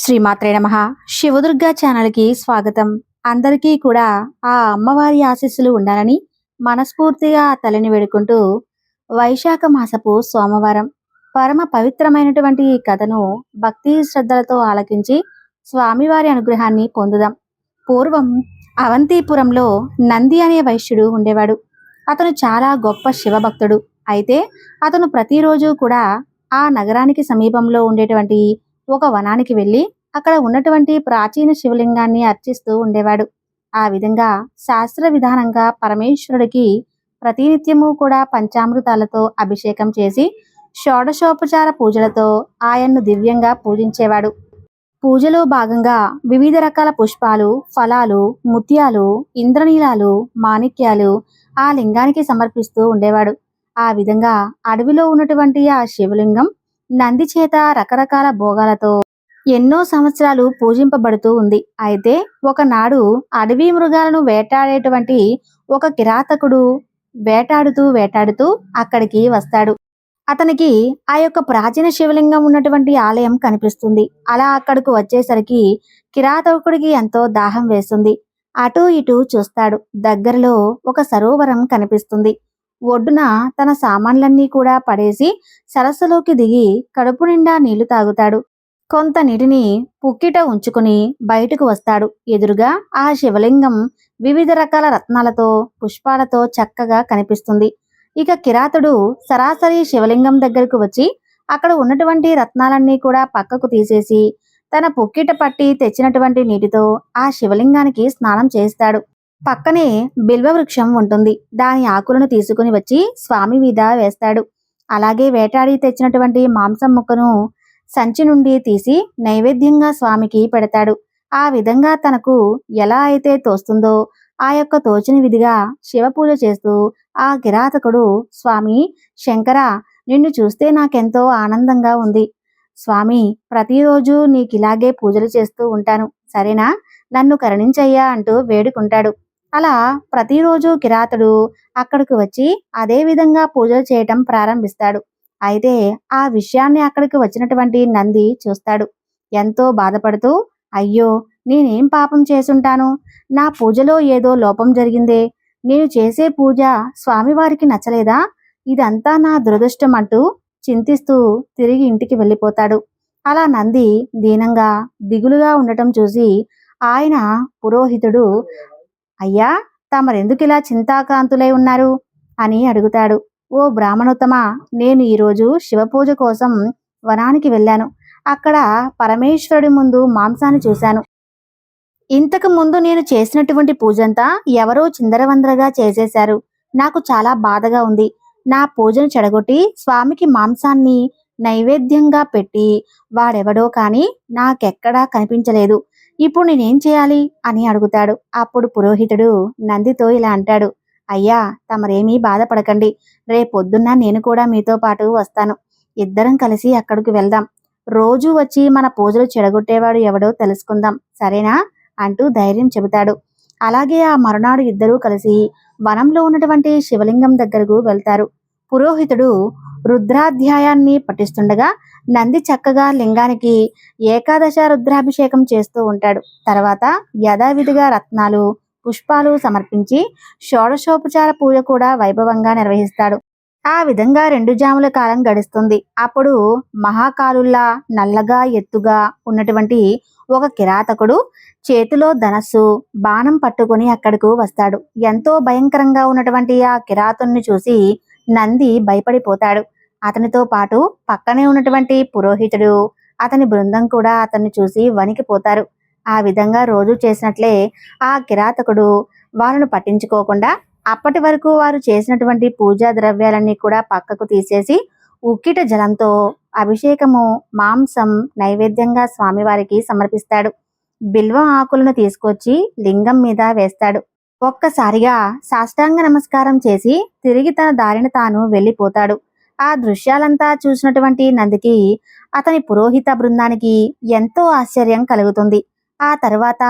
శ్రీమాత్రే నమ. శివదుర్గా ఛానల్కి స్వాగతం. అందరికీ కూడా ఆ అమ్మవారి ఆశీస్సులు ఉండాలని మనస్ఫూర్తిగా తలని వేడుకుంటూ వైశాఖ మాసపు సోమవారం పరమ పవిత్రమైనటువంటి ఈ కథను భక్తి శ్రద్ధలతో ఆలకించి స్వామివారి అనుగ్రహాన్ని పొందుదాం. పూర్వం అవంతిపురంలో నంది అనే వైశ్యుడు ఉండేవాడు. అతను చాలా గొప్ప శివభక్తుడు. అయితే అతను ప్రతిరోజు కూడా ఆ నగరానికి సమీపంలో ఉండేటువంటి ఒక వనానికి వెళ్ళి అక్కడ ఉన్నటువంటి ప్రాచీన శివలింగాన్ని అర్చిస్తూ ఉండేవాడు. ఆ విధంగా శాస్త్ర విధానంగా పరమేశ్వరుడికి ప్రతినిత్యము కూడా పంచామృతాలతో అభిషేకం చేసి షోడశోపచార పూజలతో ఆయన్ను దివ్యంగా పూజించేవాడు. పూజలో భాగంగా వివిధ రకాల పుష్పాలు ఫలాలు ముత్యాలు ఇంద్రనీలాలు మాణిక్యాలు ఆ లింగానికి సమర్పిస్తూ ఉండేవాడు. ఆ విధంగా అడవిలో ఉన్నటువంటి ఆ శివలింగం నంది చేత రకరకాల భోగాలతో ఎన్నో సంవత్సరాలు పూజింపబడుతూ ఉంది. అయితే ఒకనాడు అడవి మృగాలను వేటాడేటువంటి ఒక కిరాతకుడు వేటాడుతూ వేటాడుతూ అక్కడికి వస్తాడు. అతనికి ఆ యొక్క ప్రాచీన శివలింగం ఉన్నటువంటి ఆలయం కనిపిస్తుంది. అలా అక్కడకు వచ్చేసరికి కిరాతకుడికి ఎంతో దాహం వేస్తుంది. అటూ ఇటూ చూస్తాడు. దగ్గరలో ఒక సరోవరం కనిపిస్తుంది. ఒడ్డున తన సామాన్లన్నీ కూడా పడేసి సరస్సులోకి దిగి కడుపు నిండా నీళ్ళు తాగుతాడు. కొంత నీటిని పుక్కిట ఉంచుకుని బయటకు వస్తాడు. ఎదురుగా ఆ శివలింగం వివిధ రకాల రత్నాలతో పుష్పాలతో చక్కగా కనిపిస్తుంది. ఇక కిరాతుడు సరాసరి శివలింగం దగ్గరకు వచ్చి అక్కడ ఉన్నటువంటి రత్నాలన్నీ కూడా పక్కకు తీసేసి తన పుక్కిట పట్టి తెచ్చినటువంటి నీటితో ఆ శివలింగానికి స్నానం చేస్తాడు. పక్కనే బిల్వ వృక్షం ఉంటుంది. దాని ఆకులను తీసుకుని వచ్చి స్వామి మీద వేస్తాడు. అలాగే వేటాడి తెచ్చినటువంటి మాంసం ముక్కను సంచి నుండి తీసి నైవేద్యంగా స్వామికి పెడతాడు. ఆ విధంగా తనకు ఎలా అయితే తోస్తుందో ఆ యొక్క తోచిన విధిగా శివ పూజ చేస్తూ ఆ కిరాతకుడు స్వామి శంకర నిన్ను చూస్తే నాకెంతో ఆనందంగా ఉంది. స్వామి ప్రతిరోజు నీకిలాగే పూజలు చేస్తూ ఉంటాను. సరేనా? నన్ను కరుణించయ్యా అంటూ వేడుకుంటాడు. అలా ప్రతిరోజు కిరాతుడు అక్కడికి వచ్చి అదే విధంగా పూజలు చేయటం ప్రారంభిస్తాడు. అయితే ఆ విషయాన్ని అక్కడికి వచ్చినటువంటి నంది చూస్తాడు. ఎంతో బాధపడుతూ అయ్యో నేనేం పాపం చేసుంటాను? నా పూజలో ఏదో లోపం జరిగిందే. నేను చేసే పూజ స్వామివారికి నచ్చలేదా? ఇదంతా నా దురదృష్టం అంటూ చింతిస్తూ తిరిగి ఇంటికి వెళ్ళిపోతాడు. అలా నంది దీనంగా దిగులుగా ఉండటం చూసి ఆయన పురోహితుడు అయ్యా తమరెందుకు ఇలా చింతాకాంతులై ఉన్నారు? అని అడుగుతాడు. ఓ బ్రాహ్మణోత్తమ నేను ఈరోజు శివపూజ కోసం వనానికి వెళ్ళాను. అక్కడ పరమేశ్వరుడి ముందు మాంసాన్ని చూశాను. ఇంతకు ముందు నేను చేసినటువంటి పూజంతా ఎవరో చిందరవందరగా చేసేశారు. నాకు చాలా బాధగా ఉంది. నా పూజను చెడగొట్టి స్వామికి మాంసాన్ని నైవేద్యంగా పెట్టి వాడెవడో కానీ నాకెక్కడా కనిపించలేదు. ఇప్పుడు నేనేం చేయాలి? అని అడుగుతాడు. అప్పుడు పురోహితుడు నందితో ఇలా అంటాడు. అయ్యా తమరేమీ బాధపడకండి. రేపొద్దున్న నేను కూడా మీతో పాటు వస్తాను. ఇద్దరం కలిసి అక్కడికి వెళ్దాం. రోజు వచ్చి మన పూజలు చెడగొట్టేవాడు ఎవడో తెలుసుకుందాం. సరేనా? అంటూ ధైర్యం చెబుతాడు. అలాగే ఆ మరునాడు ఇద్దరూ కలిసి వనంలో ఉన్నటువంటి శివలింగం దగ్గరకు వెళ్తారు. పురోహితుడు రుద్రాధ్యాయాన్ని పఠిస్తుండగా నంది చక్కగా లింగానికి ఏకాదశ రుద్రాభిషేకం చేస్తూ ఉంటాడు. తర్వాత యథావిధిగా రత్నాలు పుష్పాలు సమర్పించి షోడశోపచార పూజ కూడా వైభవంగా నిర్వహిస్తాడు. ఆ విధంగా రెండు జాముల కాలం గడుస్తుంది. అప్పుడు మహాకాలుల్లా నల్లగా ఎత్తుగా ఉన్నటువంటి ఒక కిరాతకుడు చేతిలో ధనస్సు బాణం పట్టుకుని అక్కడకు వస్తాడు. ఎంతో భయంకరంగా ఉన్నటువంటి ఆ కిరాతుణ్ణి చూసి నంది భయపడిపోతాడు. అతనితో పాటు పక్కనే ఉన్నటువంటి పురోహితుడు అతని బృందం కూడా అతన్ని చూసి వణికిపోతారు ఆ విధంగా రోజు చేసినట్లే ఆ కిరాతకుడు వాళ్ళను పట్టించుకోకుండా అప్పటి వరకు వారు చేసినటువంటి పూజా ద్రవ్యాలన్నీ కూడా పక్కకు తీసేసి ఉక్కిట జలంతో అభిషేకము మాంసం నైవేద్యంగా స్వామివారికి సమర్పిస్తాడు. బిల్వం ఆకులను తీసుకొచ్చి లింగం మీద వేస్తాడు. ఒక్కసారిగా సాష్టాంగ నమస్కారం చేసి తిరిగి తన దారిన తాను వెళ్ళిపోతాడు. ఆ దృశ్యాలంతా చూసినటువంటి నందికి అతని పురోహిత బృందానికి ఎంతో ఆశ్చర్యం కలుగుతుంది. ఆ తర్వాత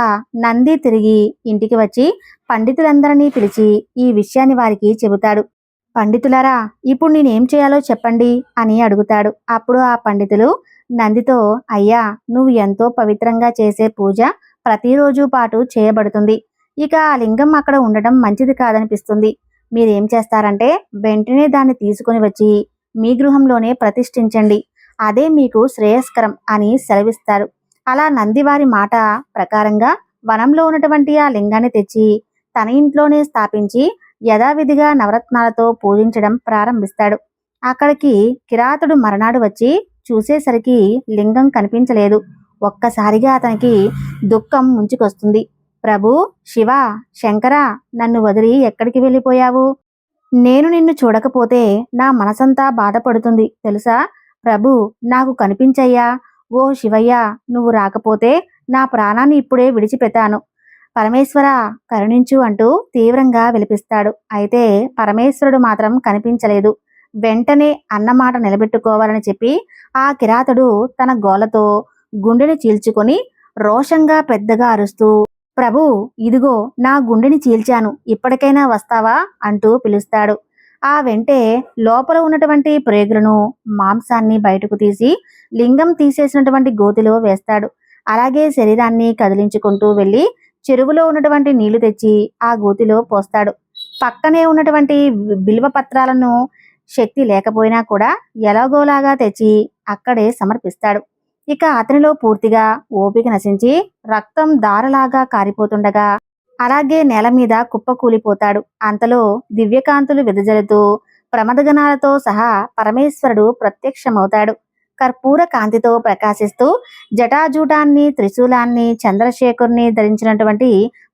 నంది తిరిగి ఇంటికి వచ్చి పండితులందరినీ పిలిచి ఈ విషయాన్ని వారికి చెబుతాడు. పండితులారా ఇప్పుడు నేనేం చేయాలో చెప్పండి అని అడుగుతాడు. అప్పుడు ఆ పండితులు నందితో అయ్యా నువ్వు ఎంతో పవిత్రంగా చేసే పూజ ప్రతిరోజు పాటు చేయబడుతుంది. ఇక ఆ లింగం అక్కడ ఉండడం మంచిది కాదనిపిస్తుంది. మీరేం చేస్తారంటే వెంటనే దాన్ని తీసుకుని వచ్చి మీ గృహంలోనే ప్రతిష్ఠించండి. అదే మీకు శ్రేయస్కరం అని సెలవిస్తారు. అలా నందివారి మాట ప్రకారంగా వనంలో ఉన్నటువంటి ఆ లింగాన్ని తెచ్చి తన ఇంట్లోనే స్థాపించి యథావిధిగా నవరత్నాలతో పూజించడం ప్రారంభిస్తాడు. అక్కడికి కిరాతుడు మరణాడు వచ్చి చూసేసరికి లింగం కనిపించలేదు. ఒక్కసారిగా అతనికి దుఃఖం ముంచుకొస్తుంది. ప్రభు శివ శంకర నన్ను వదిలి ఎక్కడికి వెళ్ళిపోయావు? నేను నిన్ను చూడకపోతే నా మనసంతా బాధపడుతుంది తెలుసా? ప్రభు నాకు కనిపించయ్యా. ఓ శివయ్య నువ్వు రాకపోతే నా ప్రాణాన్ని ఇప్పుడే విడిచిపెట్టాను. పరమేశ్వర కరుణించు అంటూ తీవ్రంగా విలిపిస్తాడు. అయితే పరమేశ్వరుడు మాత్రం కనిపించలేదు. వెంటనే అన్నమాట నిలబెట్టుకోవాలని చెప్పి ఆ కిరాతుడు తన గోలతో గుండెని చీల్చుకొని రోషంగా పెద్దగా అరుస్తూ ప్రభు ఇదిగో నా గుండెని చీల్చాను. ఇప్పటికైనా వస్తావా? అంటూ పిలుస్తాడు. ఆ వెంటే లోపల ఉన్నటువంటి ప్రేగులను మాంసాన్ని బయటకు తీసి లింగం తీసేసినటువంటి గోతిలో వేస్తాడు. అలాగే శరీరాన్ని కదిలించుకుంటూ వెళ్ళి చెరువులో ఉన్నటువంటి నీళ్ళు తెచ్చి ఆ గోతిలో పోస్తాడు. పక్కనే ఉన్నటువంటి బిల్వ పత్రాలను శక్తి లేకపోయినా కూడా ఎలాగోలాగా తెచ్చి అక్కడే సమర్పిస్తాడు. ఇక అతనిలో పూర్తిగా ఓపిక నశించి రక్తం దారలాగా కారిపోతుండగా అలాగే నేల మీద కుప్పకూలిపోతాడు అంతలో దివ్యకాంతులు వెదజల్లుతూ ప్రమదగణాలతో సహా పరమేశ్వరుడు ప్రత్యక్షమవుతాడు. కర్పూర కాంతితో ప్రకాశిస్తూ జటాజూటాన్ని త్రిశూలాన్ని చంద్రశేఖరుని ధరించినటువంటి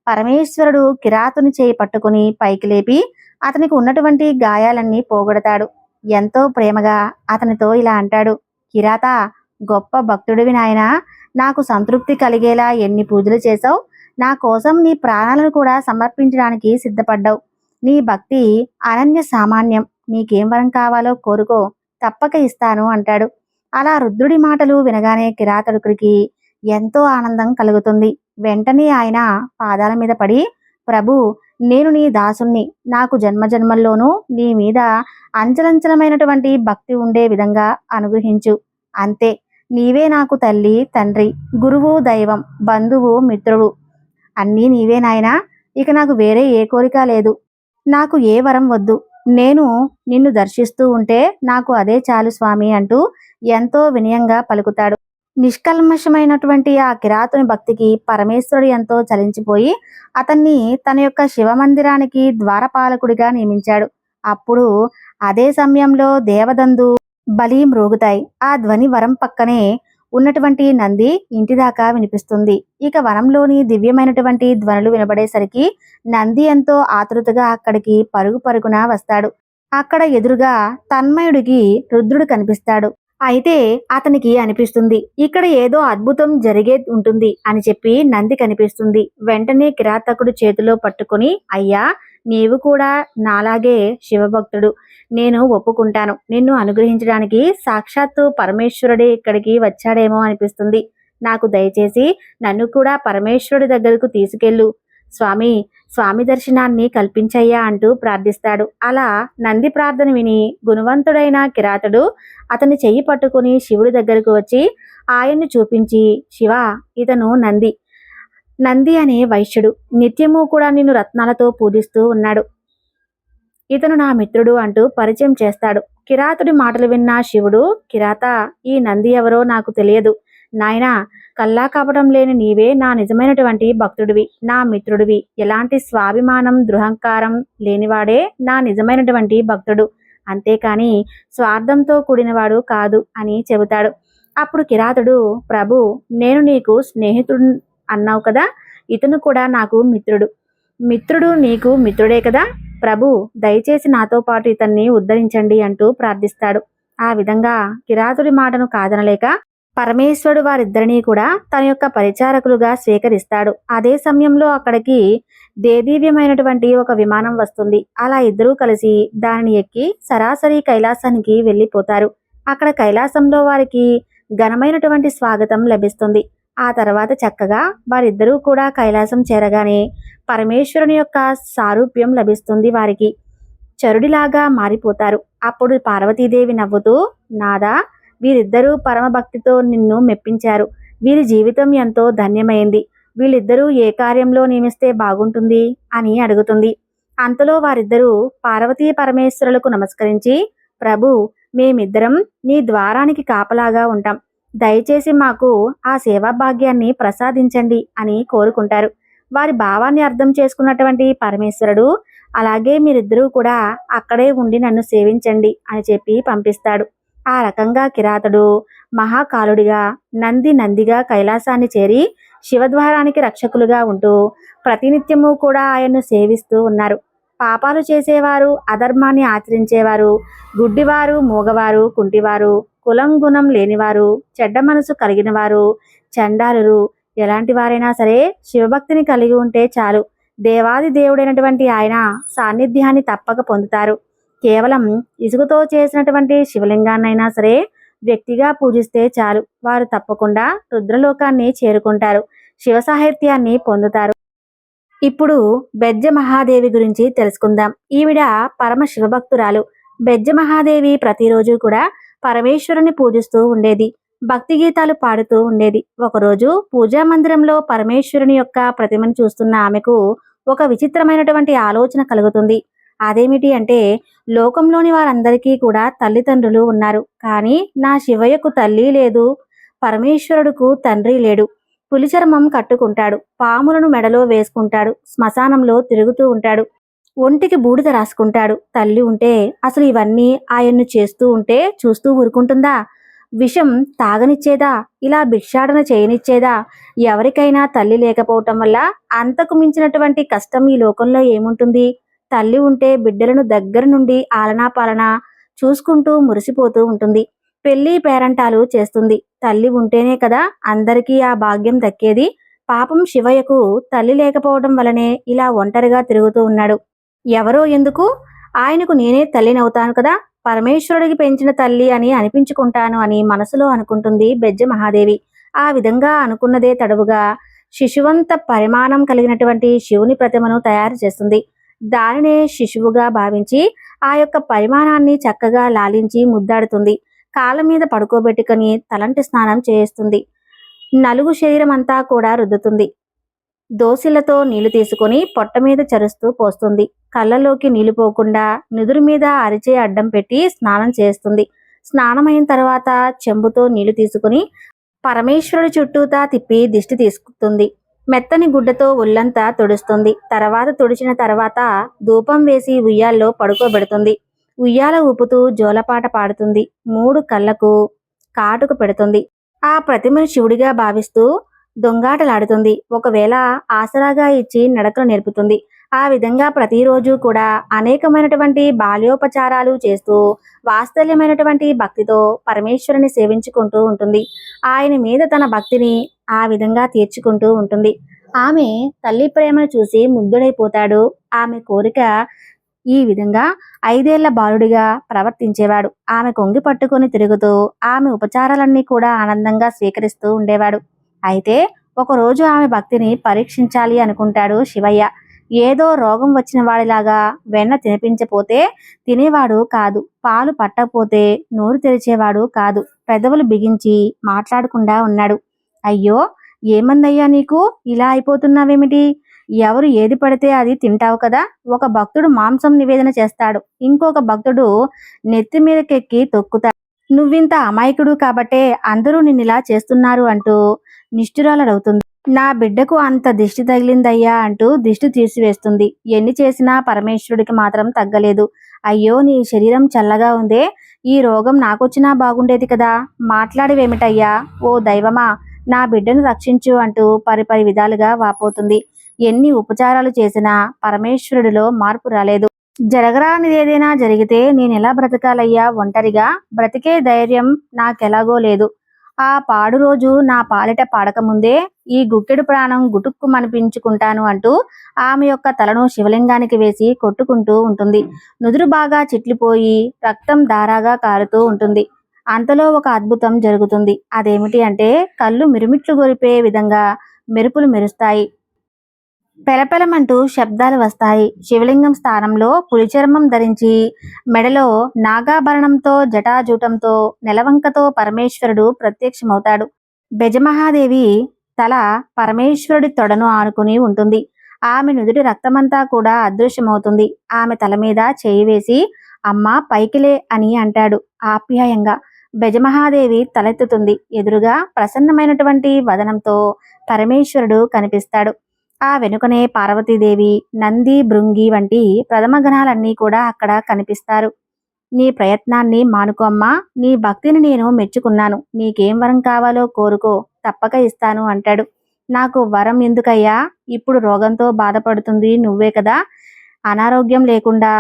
పరమేశ్వరుడు కిరాతుని చేయి పట్టుకుని పైకి లేపి అతనికి ఉన్నటువంటి గాయాలన్నీ పోగొడతాడు. ఎంతో ప్రేమగా అతనితో ఇలా అంటాడు. కిరాత గొప్ప భక్తుడివి నాయనా. నాకు సంతృప్తి కలిగేలా ఎన్ని పూజలు చేశావు? నా కోసం నీ ప్రాణాలను కూడా సమర్పించడానికి సిద్ధపడ్డావు. నీ భక్తి అనన్య సామాన్యం. నీకేం వరం కావాలో కోరుకో. తప్పక ఇస్తాను అంటాడు. అలా రుద్రుడి మాటలు వినగానే కిరాతకుడికి ఎంతో ఆనందం కలుగుతుంది. వెంటనే ఆయన పాదాల మీద పడి ప్రభు నేను నీ దాసుణ్ణి. నాకు జన్మజన్మల్లోనూ నీ మీద అంచలంచలమైనటువంటి భక్తి ఉండే విధంగా అనుగ్రహించు. అంతే. నీవే నాకు తల్లి తండ్రి గురువు దైవం బంధువు మిత్రుడు. అన్నీ నీవే నాయనా ఇక నాకు వేరే ఏ కోరిక లేదు. నాకు ఏ వరం వద్దు. నేను నిన్ను దర్శిస్తూ ఉంటే నాకు అదే చాలు స్వామి అంటూ ఎంతో వినయంగా పలుకుతాడు. నిష్కల్మషమైనటువంటి ఆ కిరాతుని భక్తికి పరమేశ్వరుడు ఎంతో చలించిపోయి అతన్ని తన యొక్క శివమందిరానికి ద్వారపాలకుడిగా నియమించాడు. అప్పుడు అదే సమయంలో దేవదందు బలి మ్రోగుతాయి ఆ ధ్వని వరం పక్కనే ఉన్నటువంటి నంది ఇంటి దాకా వినిపిస్తుంది. ఇక వనంలోని దివ్యమైనటువంటి ధ్వనులు వినబడేసరికి నంది ఎంతో ఆతృతగా అక్కడికి పరుగు పరుగున వస్తాడు. అక్కడ ఎదురుగా తన్మయుడికి రుద్రుడు కనిపిస్తాడు. అయితే అతనికి అనిపిస్తుంది ఇక్కడ ఏదో అద్భుతం జరిగే ఉంటుంది అని చెప్పి నంది కనిపిస్తుంది. వెంటనే కిరాతకుడు చేతిలో పట్టుకొని అయ్యా నీవు కూడా నాలాగే శివభక్తుడు. నేను ఒప్పుకుంటాను. నిన్ను అనుగ్రహించడానికి సాక్షాత్తు పరమేశ్వరుడే ఇక్కడికి వచ్చాడేమో అనిపిస్తుంది. నాకు దయచేసి నన్ను కూడా పరమేశ్వరుడి దగ్గరకు తీసుకెళ్ళు. స్వామి స్వామి దర్శనాన్ని కల్పించయ్యా అంటూ ప్రార్థిస్తాడు. అలా నంది ప్రార్థన విని గుణవంతుడైన కిరాతుడు అతని చెయ్యి పట్టుకుని శివుడి దగ్గరకు వచ్చి ఆయన్ని చూపించి శివ ఇతను నంది. నంది అనే వైశ్యుడు. నిత్యము కూడా నిన్ను రత్నాలతో పూజిస్తూ ఉన్నాడు. ఇతను నా మిత్రుడు అంటూ పరిచయం చేస్తాడు. కిరాతుడి మాటలు విన్న శివుడు కిరాత ఈ నంది ఎవరో నాకు తెలియదు. నాయనా కల్లా కపటం లేని నీవే నా నిజమైనటువంటి భక్తుడివి నా మిత్రుడివి. ఎలాంటి స్వాభిమానం దృహంకారం లేనివాడే నా నిజమైనటువంటి భక్తుడు. అంతేకాని స్వార్థంతో కూడినవాడు కాదు అని చెబుతాడు. అప్పుడు కిరాతుడు ప్రభు నేను నీకు స్నేహితుడు అన్నావు కదా ఇతను కూడా నాకు మిత్రుడు. మిత్రుడు నీకు మిత్రుడే కదా? ప్రభు దయచేసి నాతో పాటు ఇతన్ని ఉద్ధరించండి అంటూ ప్రార్థిస్తాడు. ఆ విధంగా కిరాతుడి మాటను కాదనలేక పరమేశ్వరుడు వారిద్దరినీ కూడా తన యొక్క పరిచారకులుగా స్వీకరిస్తాడు. అదే సమయంలో అక్కడికి దేదీవ్యమైనటువంటి ఒక విమానం వస్తుంది. అలా ఇద్దరూ కలిసి దానిని ఎక్కి సరాసరి కైలాసానికి వెళ్ళిపోతారు. అక్కడ కైలాసంలో వారికి ఘనమైనటువంటి స్వాగతం లభిస్తుంది. ఆ తర్వాత చక్కగా వారిద్దరూ కూడా కైలాసం చేరగానే పరమేశ్వరుని యొక్క సారూప్యం లభిస్తుంది వారికి. చరుడిలాగా మారిపోతారు. అప్పుడు పార్వతీదేవి నవ్వుతూ నాదా వీరిద్దరూ పరమభక్తితో నిన్ను మెప్పించారు. వీరి జీవితం ఎంతో ధన్యమైంది. వీళ్ళిద్దరూ ఏ కార్యంలో నియమిస్తే బాగుంటుంది? అని అడుగుతుంది. అంతలో వారిద్దరూ పార్వతీ పరమేశ్వరులకు నమస్కరించి ప్రభు మేమిద్దరం నీ ద్వారానికి కాపలాగా ఉంటాం. దయచేసి మాకు ఆ సేవా భాగ్యాన్ని ప్రసాదించండి అని కోరుకుంటారు. వారి భావాన్ని అర్థం చేసుకున్నటువంటి పరమేశ్వరుడు అలాగే మీరిద్దరూ కూడా అక్కడే ఉండి నన్ను సేవించండి అని చెప్పి పంపిస్తాడు. ఆ రకంగా కిరాతుడు మహాకాలుడిగా నంది నందిగా కైలాసాన్ని చేరి శివద్వారానికి రక్షకులుగా ఉంటూ ప్రతినిత్యము కూడా ఆయన్ను సేవిస్తూ ఉన్నారు. పాపాలు చేసేవారు అధర్మాన్ని ఆచరించేవారు గుడ్డివారు మూగవారు కుంటివారు కులం గుణం లేనివారు చెడ్డ మనసు కలిగిన వారు చండాలురు ఎలాంటి వారైనా సరే శివభక్తిని కలిగి ఉంటే చాలు. దేవాది దేవుడైనటువంటి ఆయన సాన్నిధ్యాన్ని తప్పక పొందుతారు. కేవలం ఇసుకతో చేసినటువంటి శివలింగాన్నైనా సరే వ్యక్తిగా పూజిస్తే చాలు. వారు తప్పకుండా రుద్రలోకాన్ని చేరుకుంటారు. శివ సాహిత్యాన్ని పొందుతారు. ఇప్పుడు బెజ్జ మహాదేవి గురించి తెలుసుకుందాం. ఈవిడ పరమ శివభక్తురాలు. బెజ్జ మహాదేవి ప్రతిరోజు కూడా పరమేశ్వరుని పూజిస్తూ ఉండేది. భక్తి గీతాలు పాడుతూ ఉండేది. ఒకరోజు పూజా మందిరంలో పరమేశ్వరుని యొక్క ప్రతిమను చూస్తున్న ఆమెకు ఒక విచిత్రమైనటువంటి ఆలోచన కలుగుతుంది. అదేమిటి అంటే లోకంలోని వారందరికీ కూడా తల్లిదండ్రులు ఉన్నారు. కానీ నా శివయ్యకు తల్లి లేదు. పరమేశ్వరుడుకు తండ్రి లేడు. పులిచర్మం కట్టుకుంటాడు. పాములను మెడలో వేసుకుంటాడు. శ్మశానంలో తిరుగుతూ ఉంటాడు. ఒంటికి బూడిద రాసుకుంటాడు. తల్లి ఉంటే అసలు ఇవన్నీ ఆయన్ను చేస్తూ ఉంటే చూస్తూ ఊరుకుంటుందా? విషం తాగనిచ్చేదా? ఇలా భిక్షాటన చేయనిచ్చేదా? ఎవరికైనా తల్లి లేకపోవటం వల్ల అంతకు మించినటువంటి కష్టం ఈ లోకంలో ఏముంటుంది? తల్లి ఉంటే బిడ్డలను దగ్గర నుండి ఆలనా పాలనా చూసుకుంటూ మురిసిపోతూ ఉంటుంది. పెళ్ళి పేరంటాలు చేస్తుంది. తల్లి ఉంటేనే కదా అందరికీ ఆ భాగ్యం దక్కేది. పాపం శివయ్యకు తల్లి లేకపోవడం వలనే ఇలా ఒంటరిగా తిరుగుతూ ఉన్నాడు. ఎవరో ఎందుకు? ఆయనకు నేనే తల్లినవుతాను కదా. పరమేశ్వరుడికి పెంచిన తల్లి అని అనిపించుకుంటాను అని మనసులో అనుకుంటుంది బెజ్జ మహాదేవి ఆ విధంగా అనుకున్నదే తడవుగా శిశువంత పరిమాణం కలిగినటువంటి శివుని ప్రతిమను తయారు చేస్తుంది. దానినే శిశువుగా భావించి ఆ యొక్క పరిమాణాన్ని చక్కగా లాలించి ముద్దాడుతుంది. కాళ్ళ మీద పడుకోబెట్టుకొని తలంటి స్నానం చేస్తుంది. నలుగు శరీరం అంతా కూడా రుద్దుతుంది. దోసిలతో నీళ్ళు తీసుకొని పొట్ట మీద చరుస్తూ పోస్తుంది. కళ్ళలోకి నీళ్ళు పోకుండా నుదురు మీద అరిచే అడ్డం పెట్టి స్నానం చేస్తుంది. స్నానమైన తర్వాత చెంబుతో నీళ్ళు తీసుకుని పరమేశ్వరుడి చుట్టూతా తిప్పి దిష్టి తీసుకుంటుంది. మెత్తని గుడ్డతో ఒళ్ళంతా తుడుస్తుంది. తర్వాత తుడిచిన తర్వాత ధూపం వేసి ఉయ్యాల్లో పడుకోబెడుతుంది. ఉయ్యాల ఊపుతూ జోలపాట పాడుతుంది. మూడు కళ్ళకు కాటుకు పెడుతుంది. ఆ ప్రతిమను శివుడిగా భావిస్తూ దొంగాటలాడుతుంది. ఒకవేళ ఆసరాగా ఇచ్చి నడకలు నేర్పుతుంది. ఆ విధంగా ప్రతిరోజు కూడా అనేకమైనటువంటి బాల్యోపచారాలు చేస్తూ వాత్సల్యమైనటువంటి భక్తితో పరమేశ్వరుని సేవించుకుంటూ ఉంటుంది. ఆయన మీద తన భక్తిని ఆ విధంగా తీర్చుకుంటూ ఉంటుంది. ఆమె తల్లి ప్రేమను చూసి ముగ్ధుడైపోతాడు. ఆమె కోరిక ఈ విధంగా ఐదేళ్ళ బాలుడిగా ప్రవర్తించేవాడు. ఆమె కొంగి పట్టుకొని తిరుగుతూ ఆమె ఉపచారాలన్నీ కూడా ఆనందంగా స్వీకరిస్తూ ఉండేవాడు. అయితే ఒకరోజు ఆమె భక్తిని పరీక్షించాలి అనుకుంటాడు శివయ్య. ఏదో రోగం వచ్చిన వాడిలాగా వెన్న తినిపించపోతే తినేవాడు కాదు. పాలు పట్టకపోతే నోరు తెరిచేవాడు కాదు. పెదవులు బిగించి మాట్లాడకుండా ఉన్నాడు. అయ్యో ఏమందయ్యా నీకు? ఇలా అయిపోతున్నావేమిటి? ఎవరు ఏది పడితే అది తింటావు కదా? ఒక భక్తుడు మాంసం నివేదన చేస్తాడు. ఇంకొక భక్తుడు నెత్తి మీదకెక్కి తొక్కుతాడు. నువ్వింత అమాయకుడు కాబట్టే అందరూ నిన్నిలా చేస్తున్నారు అంటూ నిష్ఠురాలడవుతుంది నా బిడ్డకు అంత దిష్టి తగిలిందయ్యా అంటూ దిష్టి తీసివేస్తుంది. ఎన్ని చేసినా పరమేశ్వరుడికి మాత్రం తగ్గలేదు. అయ్యో నీ శరీరం చల్లగా ఉందే. ఈ రోగం నాకొచ్చినా బాగుండేది కదా. మాట్లాడివేమిటయ్యా? ఓ దైవమా నా బిడ్డను రక్షించు అంటూ పరిపరి విధాలుగా వాపోతుంది. ఎన్ని ఉపచారాలు చేసినా పరమేశ్వరుడిలో మార్పు రాలేదు. జరగరానిదేదైనా జరిగితే నేను ఎలా బ్రతకాలయ్యా? ఒంటరిగా బ్రతికే ధైర్యం నాకెలాగో లేదు. ఆ పాడు రోజు నా పాలిట పాడకముందే ఈ గుక్కెడు ప్రాణం గుటుక్కు మనిపించుకుంటాను అంటూ ఆమె యొక్క తలను శివలింగానికి వేసి కొట్టుకుంటూ ఉంటుంది. నుదురు బాగా చిట్లిపోయి రక్తం దారాగా కారుతూ ఉంటుంది. అంతలో ఒక అద్భుతం జరుగుతుంది. అదేమిటి అంటే కళ్ళు మిరుమిట్లు గొరిపే విధంగా మెరుపులు మెరుస్తాయి. పెలపెలమంటూ శబ్దాలు వస్తాయి. శివలింగం స్థానంలో పులిచర్మం ధరించి మెడలో నాగాభరణంతో జటాజూటంతో నెలవంకతో పరమేశ్వరుడు ప్రత్యక్షమవుతాడు. బెజమహాదేవి తల పరమేశ్వరుడి తొడను ఆనుకుని ఉంటుంది. ఆమె నుదుటి రక్తమంతా కూడా అదృశ్యమవుతుంది. ఆమె తల మీద చేయి వేసి అమ్మ పైకిలే అని అంటాడు ఆప్యాయంగా. బెజమహాదేవి తలెత్తుతుంది. ఎదురుగా ప్రసన్నమైనటువంటి వదనంతో పరమేశ్వరుడు కనిపిస్తాడు. ఆ వెనుకనే పార్వతీదేవి నంది భృంగి వంటి ప్రథమ గణాలన్నీ కూడా అక్కడ కనిపిస్తారు. నీ ప్రయత్నాన్ని మానుకోమ్మా నీ భక్తిని నేను మెచ్చుకున్నాను. నీకేం వరం కావాలో కోరుకో. తప్పక ఇస్తాను అంటాడు. నాకు వరం ఎందుకయ్యా? ఇప్పుడు రోగంతో బాధపడుతుంది నువ్వే కదా. అనారోగ్యం లేకుండా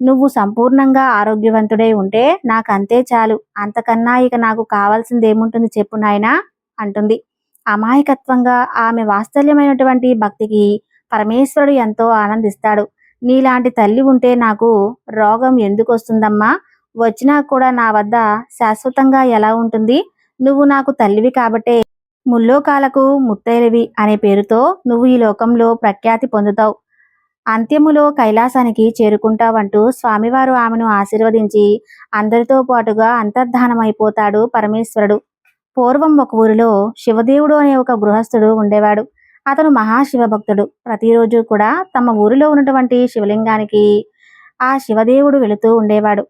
నువ్వు సంపూర్ణంగా ఆరోగ్యవంతుడై ఉంటే నాకు అంతే చాలు. అంతకన్నా ఇక నాకు కావాల్సిందేముంటుంది చెప్పు నాయనా అంటుంది. అమాయకత్వంగా ఆమె వాత్సల్యమైనటువంటి భక్తికి పరమేశ్వరుడు ఎంతో ఆనందిస్తాడు. నీలాంటి తల్లి ఉంటే నాకు రోగం ఎందుకు వస్తుందమ్మా వచ్చినా కూడా నా వద్ద శాశ్వతంగా ఎలా ఉంటుంది? నువ్వు నాకు తల్లివి కాబట్టే ముల్లోకాలకు ముత్తైలవి అనే పేరుతో నువ్వు ఈ లోకంలో ప్రఖ్యాతి పొందుతావు. అంత్యములో కైలాసానికి చేరుకుంటావంటూ స్వామివారు ఆమెను ఆశీర్వదించి అందరితో పాటుగా అంతర్ధానమైపోతాడు పరమేశ్వరుడు. పూర్వం ఒక ఊరిలో శివదేవుడు అనే ఒక గృహస్థుడు ఉండేవాడు. అతను మహాశివభక్తుడు. ప్రతిరోజు కూడా తమ ఊరిలో ఉన్నటువంటి శివలింగానికి ఆ శివదేవుడు వెళుతూ ఉండేవాడు.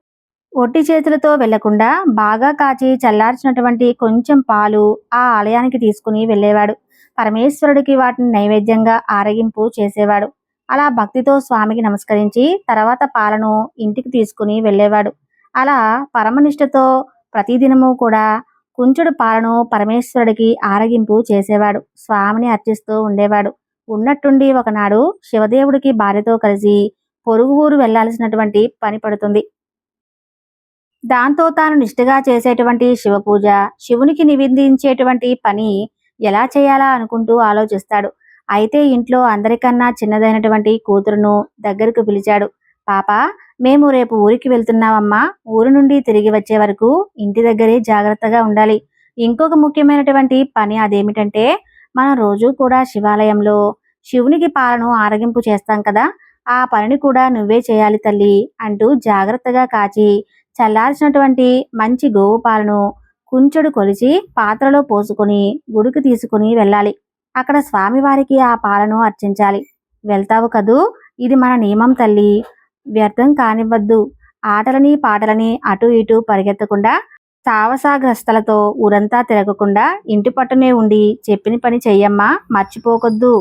ఒట్టి చేతులతో వెళ్ళకుండా బాగా కాచి చల్లార్చినటువంటి కొంచెం పాలు ఆ ఆలయానికి తీసుకుని వెళ్ళేవాడు. పరమేశ్వరుడికి వాటిని నైవేద్యంగా ఆరగింపు చేసేవాడు. అలా భక్తితో స్వామికి నమస్కరించి తర్వాత పాలను ఇంటికి తీసుకుని వెళ్ళేవాడు. అలా పరమనిష్టతో ప్రతిదినము కూడా కుంచుడు పాలను పరమేశ్వరుడికి ఆరగింపు చేసేవాడు. స్వామిని అర్చిస్తూ ఉండేవాడు. ఉన్నట్టుండి ఒకనాడు శివదేవుడికి భార్యతో కలిసి పొరుగు ఊరు వెళ్ళాల్సినటువంటి పని పడుతుంది. దాంతో తాను నిష్ఠగా చేసేటువంటి శివ పూజ శివునికి నివేదించేటువంటి పని ఎలా చేయాలా అనుకుంటూ ఆలోచిస్తాడు. అయితే ఇంట్లో అందరికన్నా చిన్నదైనటువంటి కూతురును దగ్గరకు పిలిచాడు. పాప మేము రేపు ఊరికి వెళ్తున్నామమ్మా ఊరు నుండి తిరిగి వచ్చే వరకు ఇంటి దగ్గరే జాగ్రత్తగా ఉండాలి. ఇంకొక ముఖ్యమైనటువంటి పని అదేమిటంటే మనం రోజు కూడా శివాలయంలో శివునికి పాలను ఆరగింపు చేస్తాం కదా. ఆ పనిని కూడా నువ్వే చేయాలి తల్లి అంటూ జాగ్రత్తగా కాచి చల్లార్చినటువంటి మంచి గోవు పాలను కుంచెడు కొలిచి పాత్రలో పోసుకొని గుడికి తీసుకుని వెళ్ళాలి. అక్కడ స్వామివారికి ఆ పాలను అర్చించాలి. వెళ్తావు కదూ? ఇది మన నియమం తల్లి. వ్యర్థం కానివ్వద్దు. ఆటలని పాటలని అటు ఇటు పరిగెత్తకుండా సావసాగ్రస్తలతో ఊరంతా తిరగకుండా ఇంటి పట్టునే ఉండి చెప్పిన పని చెయ్యమ్మా మర్చిపోకొద్దు.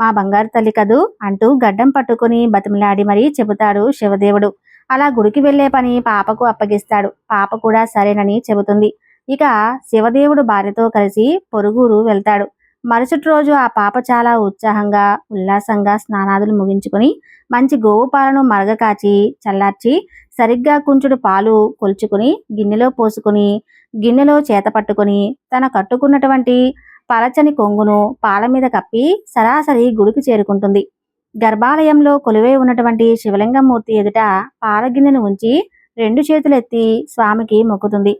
మా బంగారు తల్లి కదూ అంటూ గడ్డం పట్టుకుని బతిమలాడి మరీ చెబుతాడు శివదేవుడు. అలా గుడికి వెళ్ళే పని పాపకు అప్పగిస్తాడు. పాప కూడా సరేనని చెబుతుంది. ఇక శివదేవుడు భార్యతో కలిసి పొరుగురు వెళ్తాడు. మరుసటి రోజు ఆ పాప చాలా ఉత్సాహంగా ఉల్లాసంగా స్నానాదులు ముగించుకొని మంచి గోవు పాలను మరగకాచి చల్లార్చి సరిగ్గా కుంచుడు పాలు కొల్చుకుని గిన్నెలో పోసుకుని గిన్నెలో చేత పట్టుకుని తన కట్టుకున్నటువంటి పలచని కొంగును పాల మీద కప్పి సరాసరి గుడికి చేరుకుంటుంది. గర్భాలయంలో కొలువై ఉన్నటువంటి శివలింగమూర్తి ఎదుట పాల గిన్నెను ఉంచి రెండు చేతులు ఎత్తి స్వామికి మొక్కుతుంది.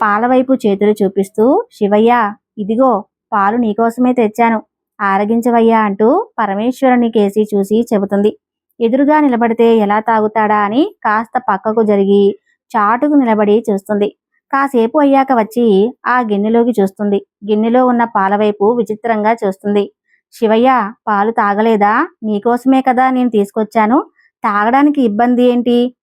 పాలవైపు చేతులు చూపిస్తూ శివయ్య ఇదిగో పాలు నీకోసమే తెచ్చాను. ఆరగించవయ్యా అంటూ పరమేశ్వరుని కేసి చూసి చెబుతుంది. ఎదురుగా నిలబడితే ఎలా తాగుతాడా అని కాస్త పక్కకు జరిగి చాటుకు నిలబడి చూస్తుంది. కాసేపు అయ్యాక వచ్చి ఆ గిన్నెలోకి చూస్తుంది. గిన్నెలో ఉన్న పాలవైపు విచిత్రంగా చూస్తుంది. శివయ్య పాలు తాగలేదా? నీకోసమే కదా నేను తీసుకొచ్చాను. తాగడానికి ఇబ్బంది ఏంటి?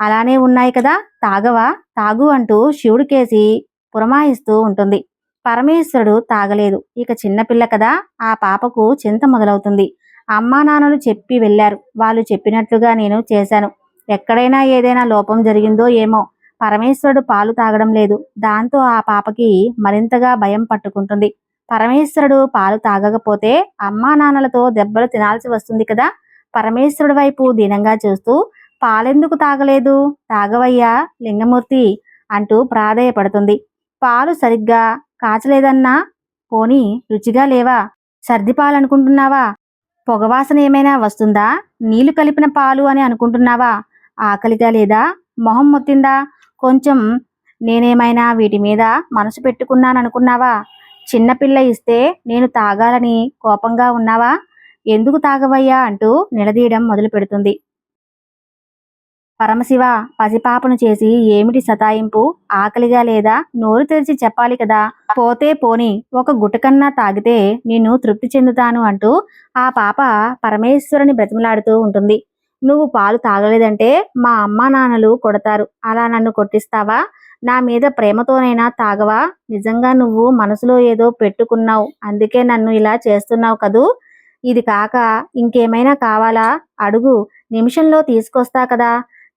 అలానే ఉన్నాయి కదా. తాగవా? తాగు అంటూ శివుడికేసి పురమాయిస్తూ ఉంటుంది. పరమేశ్వరుడు తాగలేదు. ఇక చిన్నపిల్ల కదా. ఆ పాపకు చింత మొదలవుతుంది. అమ్మా నాన్నలు చెప్పి వెళ్ళారు. వాళ్ళు చెప్పినట్లుగా నేను చేశాను. ఎక్కడైనా ఏదైనా లోపం జరిగిందో ఏమో. పరమేశ్వరుడు పాలు తాగడం లేదు. దాంతో ఆ పాపకి మరింతగా భయం పట్టుకుంటుంది. పరమేశ్వరుడు పాలు తాగకపోతే అమ్మా నాన్నలతో దెబ్బలు తినాల్సి వస్తుంది కదా. పరమేశ్వరుడు వైపు దీనంగా చూస్తూ పాలెందుకు తాగలేదు? తాగవయ్యా లింగమూర్తి అంటూ ప్రాధేయపడుతుంది. పాలు సరిగ్గా కాచలేదన్నా? పోనీ రుచిగా లేవా? సర్దిపాలనుకుంటున్నావా పొగవాసన ఏమైనా వస్తుందా? నీళ్ళు కలిపిన పాలు అని అనుకుంటున్నావా? ఆకలిగా లేదా? మొహం మొత్తిందా? కొంచెం నేనేమైనా వీటి మీద మనసు పెట్టుకున్నాననుకున్నావా? చిన్నపిల్ల ఇస్తే నేను తాగాలని కోపంగా ఉన్నావా? ఎందుకు తాగవయ్యా? అంటూ నిలదీయడం మొదలు పెడుతుంది పరమశివ పసిపాపను చేసి ఏమిటి సతాయింపు? ఆకలిగా లేదా? నోరు తెరిచి చెప్పాలి కదా. పోతే పోని ఒక గుటకన్నా తాగితే నిన్ను తృప్తి చెందుతాను అంటూ ఆ పాప పరమేశ్వరుని బ్రతిమలాడుతూ ఉంటుంది. నువ్వు పాలు తాగలేదంటే మా అమ్మా నాన్నలు కొడతారు. అలా నన్ను కొట్టిస్తావా? నా మీద ప్రేమతోనైనా తాగవా? నిజంగా నువ్వు మనసులో ఏదో పెట్టుకున్నావు. అందుకే నన్ను ఇలా చేస్తున్నావు కదూ? ఇది కాక ఇంకేమైనా కావాలా? అడుగు. నిమిషంలో తీసుకొస్తా కదా.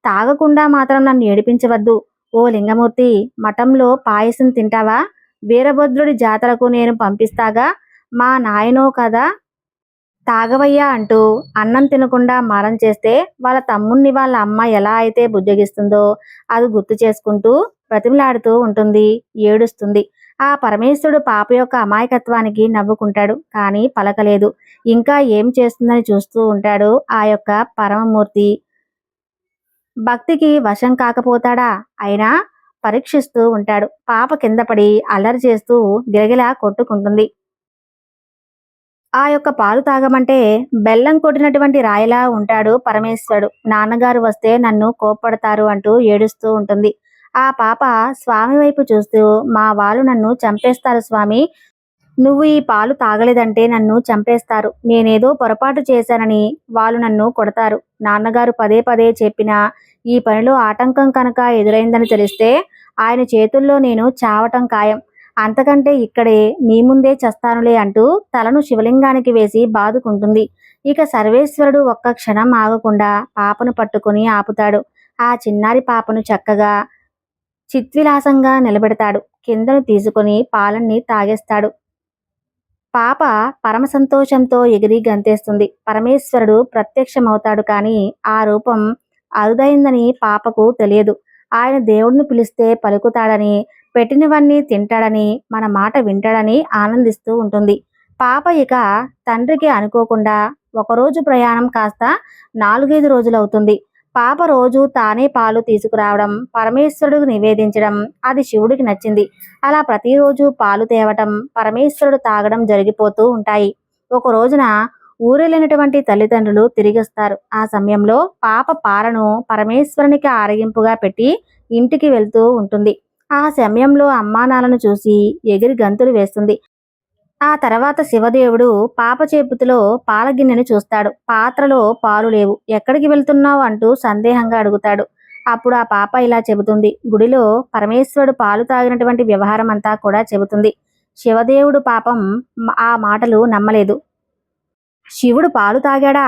తాగకుండా మాత్రం నన్ను ఏడిపించవద్దు. ఓ లింగమూర్తి మఠంలో పాయసం తింటావా? వీరభద్రుడి జాతరకు నేను పంపిస్తాగా? మా నాయనో కదా? తాగవయ్యా అంటూ అన్నం తినకుండా మారం చేస్తే వాళ్ళ తమ్ముణ్ణి వాళ్ళ అమ్మ ఎలా అయితే బుజ్జగిస్తుందో అది గుర్తు చేసుకుంటూ ప్రతిమలాడుతూ ఉంటుంది ఏడుస్తుంది. ఆ పరమేశ్వరుడు పాప యొక్క అమాయకత్వానికి నవ్వుకుంటాడు కానీ పలకలేదు. ఇంకా ఏం చేస్తుందని చూస్తూ ఉంటాడు ఆ యొక్క పరమమూర్తి. భక్తికి వశం కాకపోతాడా? అయినా పరీక్షిస్తూ ఉంటాడు. పాప కింద పడి అల్లరి చేస్తూ గిరగిలా కొట్టుకుంటుంది. ఆ యొక్క పాలు తాగమంటే బెల్లం కొట్టినటువంటి రాయిలా ఉంటాడు పరమేశ్వరుడు. నాన్నగారు వస్తే నన్ను కోప్పడతారు అంటూ ఏడుస్తూ ఉంటుంది. ఆ పాప స్వామి వైపు చూస్తూ మా వాళ్ళు నన్ను చంపేస్తారు స్వామి. నువ్వు ఈ పాలు తాగలేదంటే నన్ను చంపేస్తారు. నేనేదో పొరపాటు చేశానని వాళ్ళు నన్ను కొడతారు. నాన్నగారు పదే పదే చెప్పినా ఈ పనిలో ఆటంకం కనుక ఎదురైందని తెలిస్తే ఆయన చేతుల్లో నేను చావటం ఖాయం. అంతకంటే ఇక్కడే మీ ముందే చస్తానులే అంటూ తలను శివలింగానికి వేసి బాదుకుంటుంది. ఇక సర్వేశ్వరుడు ఒక్క క్షణం ఆగకుండా పాపను పట్టుకుని ఆపుతాడు. ఆ చిన్నారి పాపను చక్కగా చిత్విలాసంగా నిలబెడతాడు. కిందను తీసుకుని పాలన్ని తాగేస్తాడు. పాప పరమ సంతోషంతో ఎగిరి గంతేస్తుంది. పరమేశ్వరుడు ప్రత్యక్షమవుతాడు కానీ ఆ రూపం అరుదైందని పాపకు తెలియదు. ఆయన దేవుడిని పిలిస్తే పలుకుతాడని పెట్టినవన్నీ తింటాడని మన మాట వింటాడని ఆనందిస్తూ ఉంటుంది. పాప ఇక తండ్రికి అనుకోకుండా ఒకరోజు ప్రయాణం కాస్త నాలుగైదు రోజులవుతుంది. పాప రోజు తానే పాలు తీసుకురావడం పరమేశ్వరుడికి నివేదించడం అది శివుడికి నచ్చింది. అలా ప్రతిరోజు పాలు తేవటం పరమేశ్వరుడు తాగడం జరిగిపోతూ ఉంటాయి. ఒక రోజున ఊరెళ్ళినటువంటి తల్లిదండ్రులు తిరిగిస్తారు. ఆ సమయంలో పాప పాలను పరమేశ్వరునికి ఆరగింపుగా పెట్టి ఇంటికి వెళ్తూ ఉంటుంది. ఆ సమయంలో అమ్మానాలను చూసి ఎగిరి గంతులు వేస్తుంది. ఆ తర్వాత శివదేవుడు పాప చేపుతిలో పాల గిన్నెను చూస్తాడు. పాత్రలో పాలు లేవు. ఎక్కడికి వెళ్తున్నావు అంటూ సందేహంగా అడుగుతాడు. అప్పుడు ఆ పాప ఇలా చెబుతుంది. గుడిలో పరమేశ్వరుడు పాలు తాగినటువంటి వ్యవహారం అంతా కూడా చెబుతుంది. శివదేవుడు పాపం ఆ మాటలు నమ్మలేదు. శివుడు పాలు తాగాడా?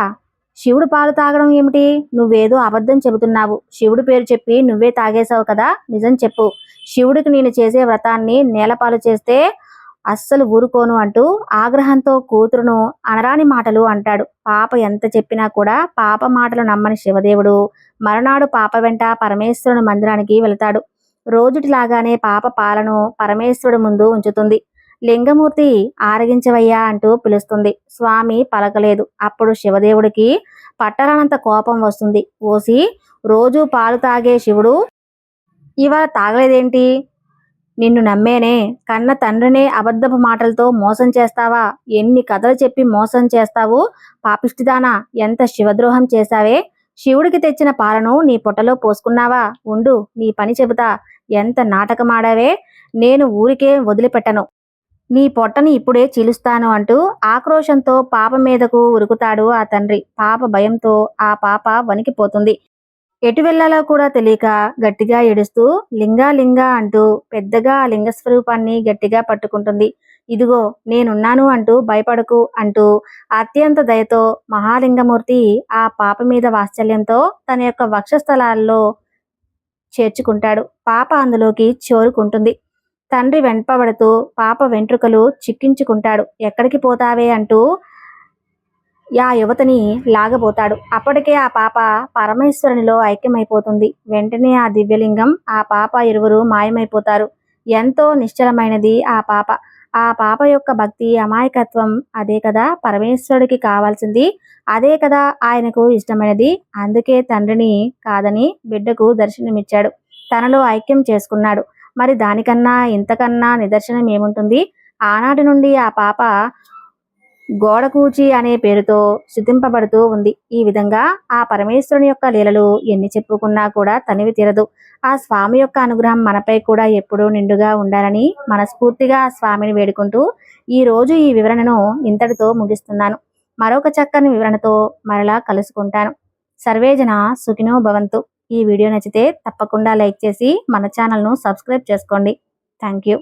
శివుడు పాలు తాగడం ఏమిటి? నువ్వేదో అబద్ధం చెబుతున్నావు. శివుడు పేరు చెప్పి నువ్వే తాగేశావు కదా? నిజం చెప్పు. శివుడికి నేను చేసే వ్రతాన్ని నేలపాలు చేస్తే అస్సలు ఊరుకోను అంటూ ఆగ్రహంతో కూతురును అనరాని మాటలు అంటాడు. పాప ఎంత చెప్పినా కూడా పాప మాటలు నమ్మని శివదేవుడు మరునాడు పాప వెంట పరమేశ్వరుని మందిరానికి వెళతాడు. రోజుటిలాగానే పాప పాలను పరమేశ్వరుడు ముందు ఉంచుతుంది. లింగమూర్తి ఆరగించవయ్యా అంటూ పిలుస్తుంది. స్వామి పలకలేదు. అప్పుడు శివదేవుడికి పట్టరానంత కోపం వస్తుంది. ఓసి రోజు పాలు తాగే శివుడు ఇవాళ తాగలేదేంటి? నిన్ను నమ్మేనే. కన్న తండ్రినే అబద్ధపు మాటలతో మోసం చేస్తావా? ఎన్ని కథలు చెప్పి మోసం చేస్తావు? పాపిష్టిదానా ఎంత శివద్రోహం చేశావే? శివుడికి తెచ్చిన పాలను నీ పొట్టలో పోసుకున్నావా? ఉండు నీ పని చెబుతా. ఎంత నాటకమాడావే? నేను ఊరికే వదిలిపెట్టను. నీ పొట్టని ఇప్పుడే చీలుస్తాను అంటూ ఆక్రోశంతో పాప మీదకు ఉరుకుతాడు ఆ తండ్రి. పాప భయంతో ఆ పాప వణికిపోతుంది. ఎటు వెళ్ళాలో కూడా తెలియక గట్టిగా ఏడుస్తూ లింగా లింగా అంటూ పెద్దగా ఆ లింగ స్వరూపాన్ని గట్టిగా పట్టుకుంటుంది. ఇదిగో నేనున్నాను అంటూ భయపడకు అంటూ అత్యంత దయతో మహాలింగమూర్తి ఆ పాప మీద వాత్సల్యంతో తన యొక్క వక్షస్థలాల్లో చేర్చుకుంటాడు. పాప అందులోకి చోరుకుంటుంది. తండ్రి వెంటబడుతూ పాప వెంట్రుకలు చిక్కించుకుంటాడు. ఎక్కడికి పోతావే అంటూ ఆ యువతని లాగబోతాడు. అప్పటికే ఆ పాప పరమేశ్వరునిలో ఐక్యమైపోతుంది. వెంటనే ఆ దివ్యలింగం ఆ పాప ఇరువురు మాయమైపోతారు. ఎంతో నిశ్చలమైనది ఆ పాప. ఆ పాప యొక్క భక్తి అమాయకత్వం అదే కదా పరమేశ్వరుడికి కావాల్సింది. అదే కదా ఆయనకు ఇష్టమైనది. అందుకే తండ్రిని కాదని బిడ్డకు దర్శనమిచ్చాడు. తనలో ఐక్యం చేసుకున్నాడు. మరి దానికన్నా ఇంతకన్నా నిదర్శనం ఏముంటుంది? ఆనాటి నుండి ఆ పాప గోడకూచి అనే పేరుతో శుతింపబడుతూ ఉంది. ఈ విధంగా ఆ పరమేశ్వరుని యొక్క లీలలు ఎన్ని చెప్పుకున్నా కూడా తనివి తీరదు. ఆ స్వామి యొక్క అనుగ్రహం మనపై కూడా ఎప్పుడూ నిండుగా ఉండాలని మనస్ఫూర్తిగా ఆ స్వామిని వేడుకుంటూ ఈ రోజు ఈ వివరణను ఇంతటితో ముగిస్తున్నాను. మరొక చక్కని వివరణతో మరలా కలుసుకుంటాను. సర్వేజన సుఖినో భవంతు. ఈ వీడియో నచ్చితే తప్పకుండా లైక్ చేసి మన ఛానల్ను సబ్స్క్రైబ్ చేసుకోండి. Thank you